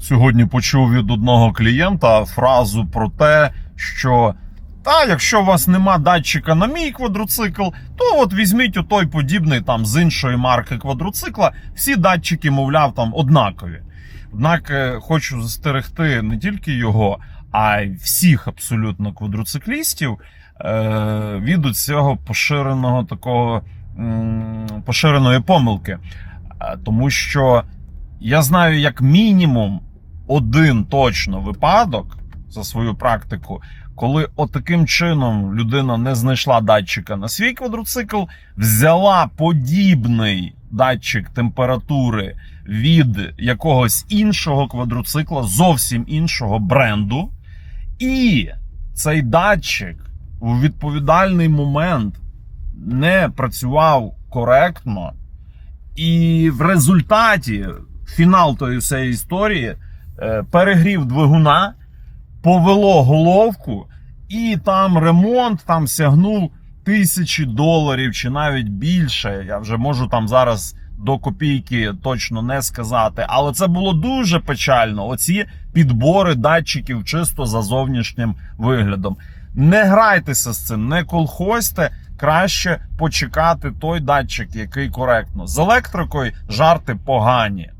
Сьогодні почув від одного клієнта фразу про те, що та, якщо у вас нема датчика на мій квадроцикл, то от візьміть у той подібний там з іншої марки квадроцикла. Всі датчики, мовляв, там однакові. Однак е, хочу застерегти не тільки його, а й всіх абсолютно квадроциклістів е, від цього поширеного такого поширеної помилки. Е, Тому що я знаю як мінімум один точно випадок за свою практику, коли отаким чином людина не знайшла датчика на свій квадроцикл, взяла подібний датчик температури від якогось іншого квадроцикла, зовсім іншого бренду, і цей датчик у відповідальний момент не працював коректно, і в результаті фінал тої всієї історії перегрів двигуна, повело головку, і там ремонт там сягнув тисячі доларів чи навіть більше. Я вже можу там зараз до копійки точно не сказати. Але це було дуже печально. Оці підбори датчиків чисто за зовнішнім виглядом. Не грайтеся з цим, не колхозьте. Краще почекати той датчик, який коректно. З електрикою жарти погані.